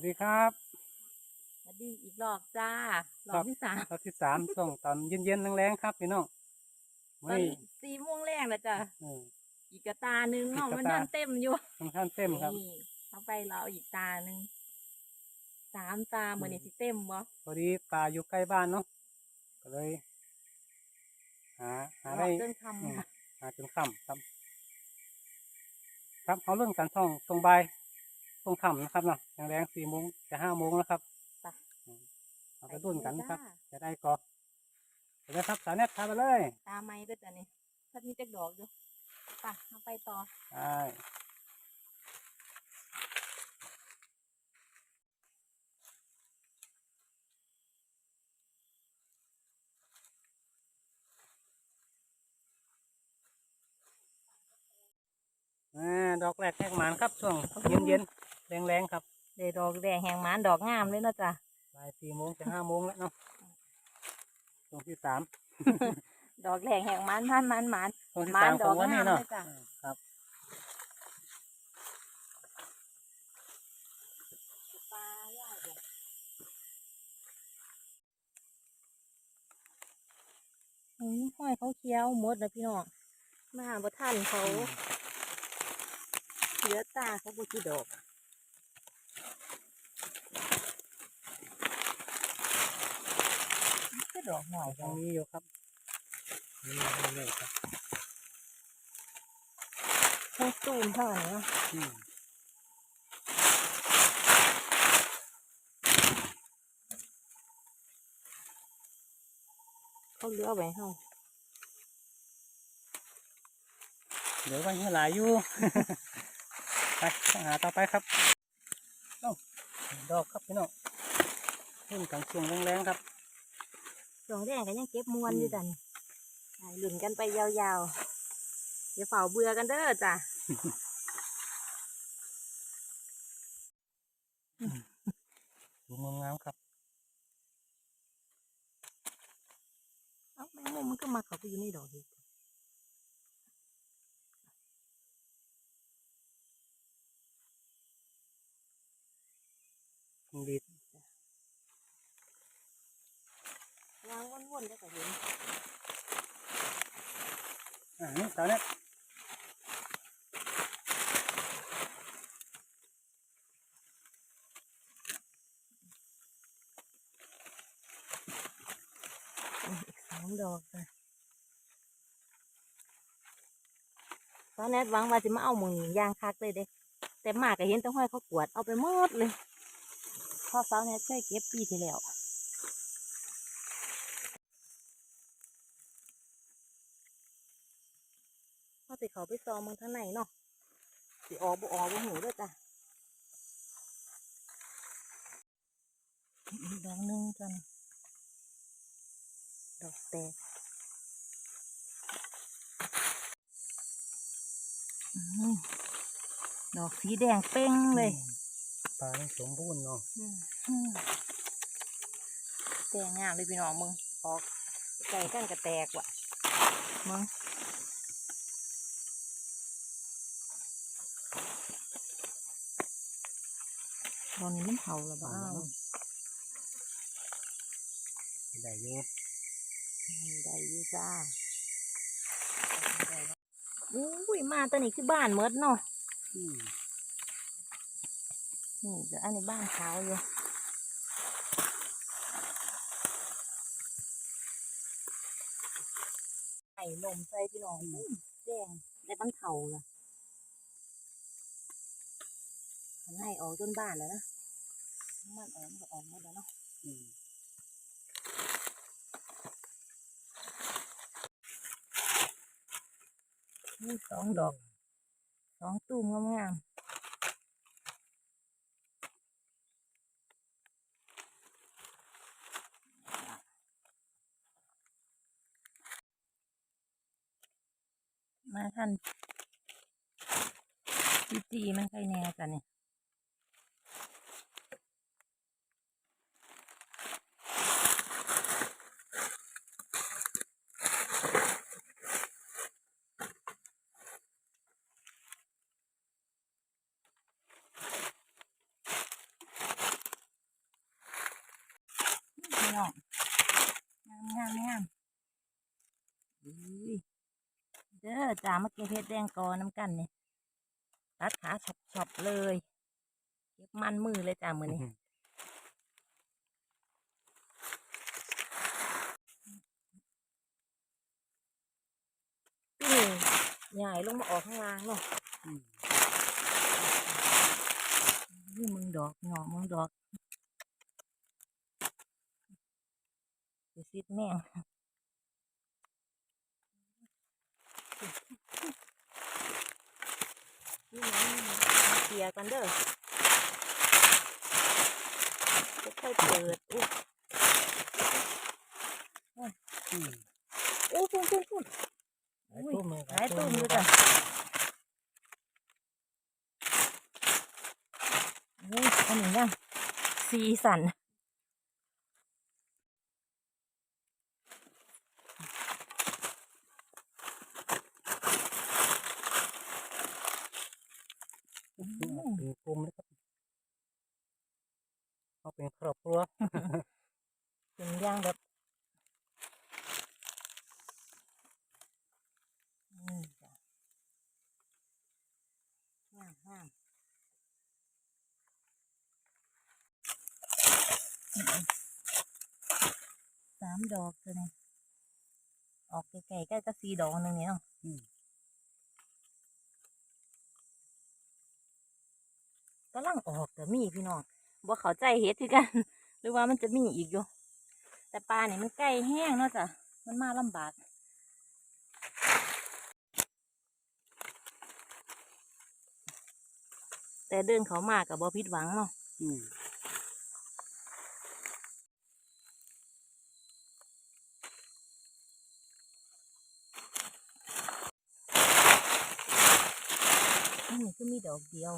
วัสดีครับสวัสดีอีกรอบจ้ารครัอบบที่สามรอบที่สามช่วงตอนเย็นๆแรงๆครับพี่น้องตอไม่นสี่โมงแรกแล้วจ้ะเอออีกกระตาหนึ่งเนาะอีกกระมันตาทันเต็มอยู่ค่อนข้างเต็มครับนี่เอาไปเราอีกตาหนึ่งสามตาเหมือนนี่สิเต็มบ่พอดีปลาอยู่ใกล้บ้านเนาะก็เลย หาหารได้อบจนอืมคำค่ะหาจนค่ำครับ ครับเขาเรื่องการท่องตรงบ่าย ตรงค่ำนะครับเนาะอย่างแรงสี่โมงจะห้าโมงแล้วครับไปอืมเอาไปดุนกันนะครับจ้าจะได้กอไปเลยครับสาวเน็ตพาไปเลยตาไม้ด้วยจ้ะนี่ถ้ามีจักดอกอยู่ไปเอาไปต่อ ใช่อ่าดอกแรกแหกหมานครับช่วงเย็นเย็นแรง แรงๆครับเดดอกแดงแหงหมานดอกงามเลยเนาะจ้ะบ่ายสี่โมงจะห้าโมงแล้วเนาะช่วงที่สาม ดอกแดงแหงหมานพันหมานหมานช่วงที่หมานสามของวันดอกนี้งามเนาะเลยจ้ะอ่าครับปลาย่าเดี๋ยวอืมห้อยเขาเคี้ยวหมดแล้วพี่น้องมาบ่ทันเขาเหลือตาเขาบุกี่ดอก ก็ดอกหน่อยตรงนี้อยู่ครับนี่เรื่อยๆครับทั้งตูมเท่าไหร่เนาะอืมเขาเหลือเอาไว้เฮาเดี๋ยวก็ยังหลายอยู่ ไปหาต่อไปครับเอ้าดอกครับพี่น้องขึ้นกลางช่วงแรงๆครับ ดอกแดงก็ยังเก็บมวนอยู่จ้ะนี่ให้ลุ้นกันไปยาวๆอย่าเฝ้าเบื่อกันเด้อจ้ะดูงามๆครับ เอ้าแมงมุมมันก็มาเขาไปอยู่ในดอกอีกดีด วางวนๆได้ก็เห็นอ่านี่สาวเนี่ยอีกสองดอกจ้ะตอนแรกหวังว่าจะมาเอาหมึงยางคักเลยเด้แต่หมาก็เห็นแต้องห้อยเขากวดเอาไปหมดเลยพ่อสาวเนี่ยเคยเก็บปีที่แล้ว เขา สิเขาไปซอมเมืองทางไหนเนาะสิออกบ่ออกบ่หูเด้วยจ้ะอีกดอกหนึงจ้ะนี่ดอกแตกอืมดอกสีแดงเป้งเลยปลานี่สมบูรณ์เนาะอืมอืมแตกงามเลยพี่น้องมึงออกใจกันกระแตกว่ะมึง ตอนนี้มันเผาแล้วบ้าได้อยู่ได้อยู่จ้าอุ้ยมาตอนนี้คือบ้านเมดเนาะอืมนี่เดี๋ยวอันนี้บ้านเขาอยู่ไข่นมใส่พี่น้องอุ้ยแดงได้มันเผาละขัน ให้ออกจนบ้านแล้วนะน้ำมันออกมันก็ออกหมาแล้วเนาะอืมนี่สองดอกสองตูมงามๆมาท่านจีจีมันใครแน่กันเนี่ย พี่น้องงามงามงามอุ้ยเด้อจ้ามาเก็บเห็ดแดงกอน้ำกันเนี่ยตัดขาช็อปๆเลยเก็บมันมือเลยจ้ามือนี้ปีนี่ใหญ่ลงมาออกข้างล่างเนาะอืมนี่มึงดอกเนาะมึงดอก เดี๋ยวซิดแม่งนี่นะนี่นะเคลียร์กันเด้อค่อยๆเปิดอุ๊ยอืมอู้พุ่นพุ่นพุ่นหลายตุ้มเลยหลายตุ้มอยู่จ้ะอุ้ยอันนี้ยังสีสัน อืมเป็นกลุ่มเลยครับเอาเป็นครอบครัว เป็นย่างแบบนี่จ้ะห้ามห้าม สามดอกตัวนี้ออกไกลๆใกล้ก็สี่ดอกหนึ่งเนี่ยเนาะอืมกำลังออกแต่มีพี่น้องบ่เข้าใจเฮ็ดคือกัน หรือว่ามันจะมีอีกอยู่ แต่ปลาเนี่ยมันใกล้แห้งเนาะจ้ะมันมาลำบากแต่เดินเขามากับบ่ผิดหวังเนาะ อืม อันนี้ คือมีดอกเดียว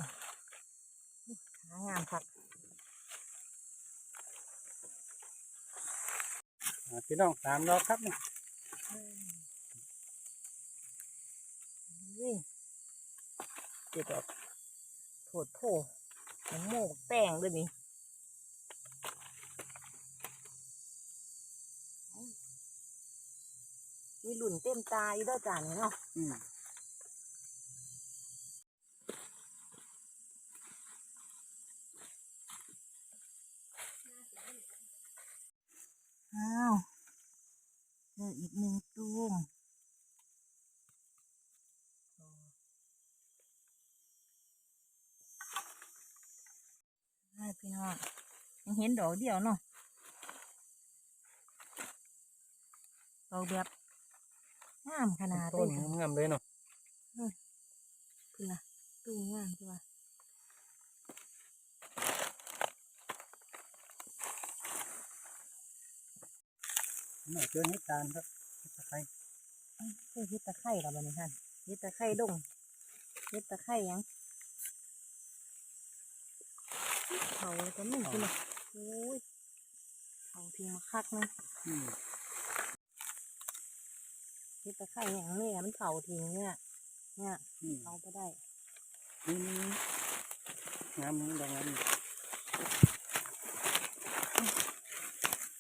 อุ๊ยขางามคักอ่าพี่น้องสามดอกครับนี่เฮ้ยเจ็ดดอกโถดโผมันโม่บักแต่งด้วยนี่มีหลุ่นเต็มตาอยู่เด้วยจานนี่เนาะ อืม อ้าวเจออีกหนึ่งตุ้มให้พี่น้องยังเห็นดอกเดียวเนาะดอกแบบงามขนาดเลต้นยค่ะงามๆเลยเนาะคือนะตู้งามใช่ปะน่าเจอเห็ดตาลครับเห็ดตะไคร้เอ้ยเฮ็ดตะไคร่กับมันนี่ท่านเฮ็ดตะไคร่ดงเฮ็ดตะไคร่หยังเขาก็นึ่งขึ้นมา โอ้ยเขาทิ้งมาคักเลยอืมเฮ็ดตะไคร่หยังเนี่ยมันเผาทิ้งเนี่ย เนี่ยอืมเอาไปได้นี่นี่งามนี่ดอกงามนี่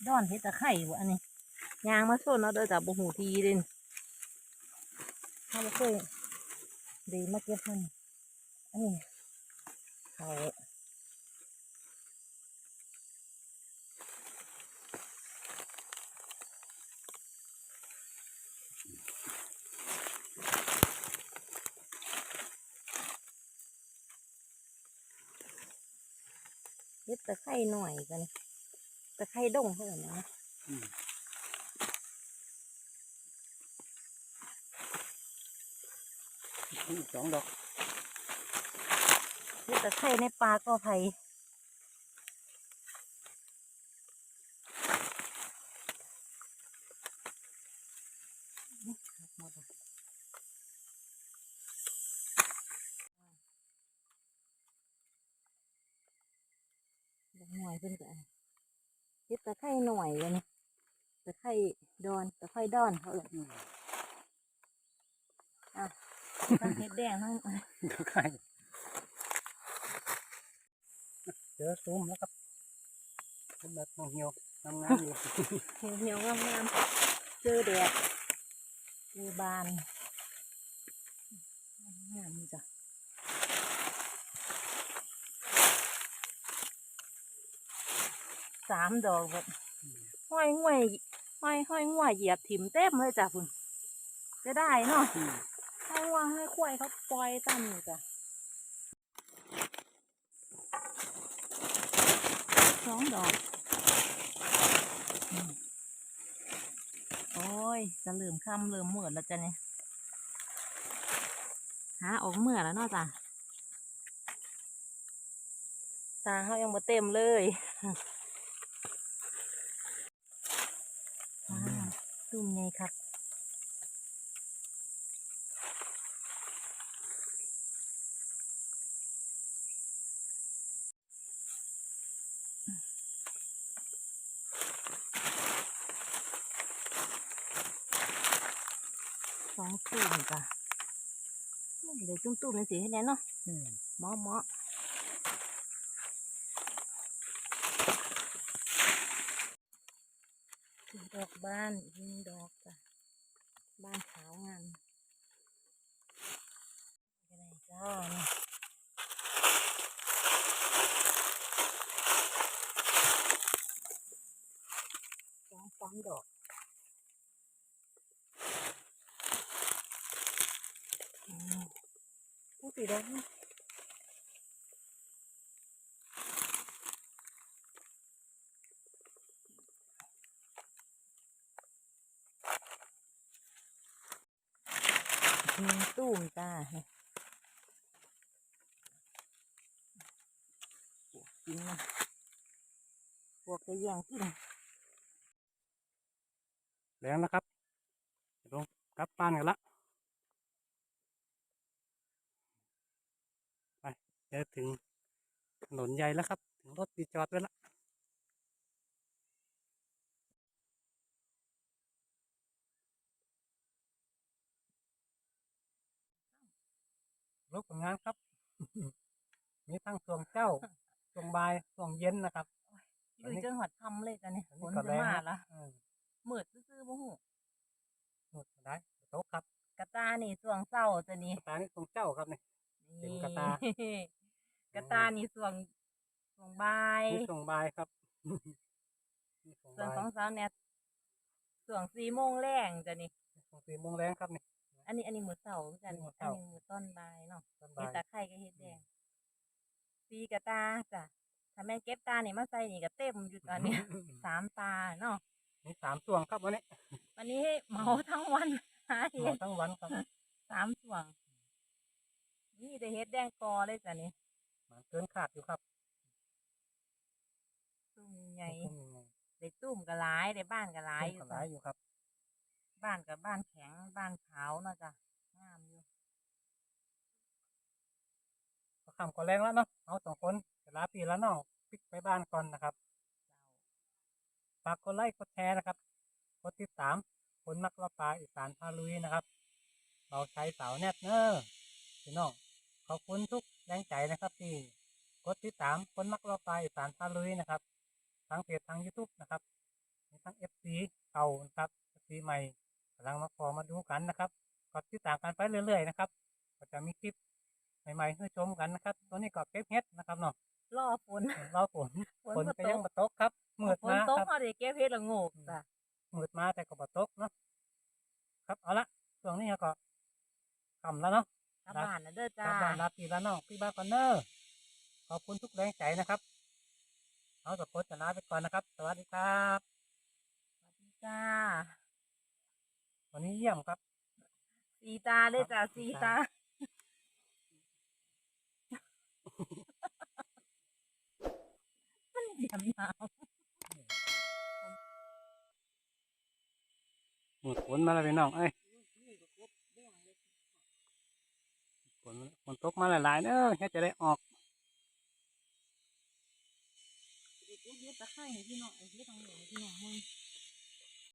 ดอนเฮ็ดตะไคร่บ่อันนี้ยางมาส้นเอาเด้อจ้ะบ่หูทีเด่นถ้าบ่เคยดีมาเก็บมันอันนี้เขา เฮ็ดตะไคร่หน่อยกันตะไคร่ดงเท่านั้นนะอืมอีกสองดอกเฮ็ดตะไคร่ในปลาก็ไผ่ หน่อยเพิ่นก็เฮ็ดตะไคร่หน่อยเลยนี่ตะไคร่ดอนตะไคร่ดอนเขาเอิ้นอืมตะเฮ็ดแดงนั่นตะไคร้เจอซุ้มแล้วครับเป็นแบบเหี่ยวๆงามๆอยู่เหี่ยวเหี่ยวๆงามๆเจอแดดเจอบานงามจ้ะ สามดอกแบบห้อยห้วยห้อยห้อยห้วยเหยียบถิ่มเต็มเลยจ้ะคุณจะได้เนาะอืมให้ว่าให้ควายเขาปล่อยตั้มจ้ะสองดอกโอ้ยจะเริ่มคำเริ่มมืดแล้วจ้ะเนี่ยหาออกเมื่อแล้วเนาะจ้ะตาเขายังบ่เต็มเลยว้าวตุ่มไงครับสองตุ่มจ้ะเดี๋ยวจุ่มตุ่มๆเลยสิให้แน่เนาะอืมเหมาะเหมา ดอกบ้านอีกหนึ่งดอกจ้ะบ้านขาวงามก็ได้จ้าสองสามดอกอืมผู้สีดอกนี่ หนึ่งตู้มจ้าเนี่ยปวกกินนะพ วกจะแย่งกินแรงแล้วครับเดี๋ยวลงกลับบ้านกันละไปเดี๋ยวถึงถนนใหญ่แล้วครับ ถึงรถดีจอดไว้ละรถผลงานครับ มีทั้งส่วงเจ้าส่วงบายส่วงเย็นนะครับ อยู่จนหอดคำเลยจ้ะเนี่ยอันฝนี้นก็จะแรงมานะละอืมมืดซื่อๆบ่หูหมดได้โต๊ะครับกระตานี่ส่วงเศร้าจ้ะนี่กระตานี่ส่วงเจ้าครับเนี่ยเป็นกระตานี่กระตานี่ส่วงส่วงบายนี่ส่วงบายครับนี่ส่วงส่วงบายของสาวแนทส่วงสี่โมงแรงจ้ะนี่ส่วงสี่โมงแรงครับนี่อันนี้อันนี้มือเสาจ้ะอันนี้นี่มื้ออันเช้านี้มือต้นบายเนาะต้นมีบายตะไคร้ก็เฮ็ดแดงสีกระตาจ้ะ ถ้าแม่นเก็บตานี่มาใส่นี่ก็เต็มอยู่ตอนเนี้ย สามตาเนาะมีสามส่วงครับวันนี้วันนี้เหมาทั้งวันหาหมเห็ดดทั้งวันครับสามส่วง นี่แต่เห็ดแดงกอเลยจ้ะนี่มันเกินขาดอยู่ครับตุ้มใหญ่อืมได้ตุ้มกระหลายได้บ้านกระหลายอต้ยู่นก็หลายอยู่ครับบ้านกับบ้านแข็งบ้านขาวเนาะจ้ะงามอยู่ก็คำก็แรงแล้วเนาะเอาสองคน เวลาปีละน้องปิกไปบ้านก่อนนะครับฝากกดไลค์กดแชร์นะครับกดติดตามคนมักละปลาอีสานพาลุยนะครับ เราใช้สาวแนทเนอร์พี่น้องขอบคุณทุกแรงใจนะครับที่กดติดตามคนมักละปลาอีสานพาลุยนะครับทั้งเพจทาง YouTube นะครับทั้ง FC เก่านะครับ FC ใหม่กำลังมาขอมาดูกันนะครับกดติดตามกันไปเรื่อยๆนะครับก็จะมีคลิปใหม่ๆให้ชมกันนะครับ ตัวนี้ก็เก็บเฮ็ดนะครับเนาะ ล่อฝน เราฝนฝนฝนบ่ก็ตยังกมาตกครับมืดฝนมาตกครับเขาได้เก็บเห็ดละโงกจ้ะมืดมาแต่ก็บ่ตกเนาะครับเอาละช่วงนี้ก็ค่ำแล้วเนาะ กลับบ้านนะเด้อกจ้าลับบ้านลาพี่ละน้องพี่บ้านก่อนเนอร์ขอบคุณทุกแรงใจนะครับเอาสะโพดจะลาไปก่อนนะครับ สวัสดีครับสวัสดีจ้า วันนี้เยี่ยมครับ สีตาเลยจ้ะครับสีสีตา ตามันเหลี่ยมหนาวหมดฝนมาแล้วพี่น้องเอ้ยฝนฝนตกมาหลายๆเนอะแค่จะได้ออกเฮ็ดตะไคร้ให้พี่น้องเฮ็ดตรงนี้ให้พี่น้อง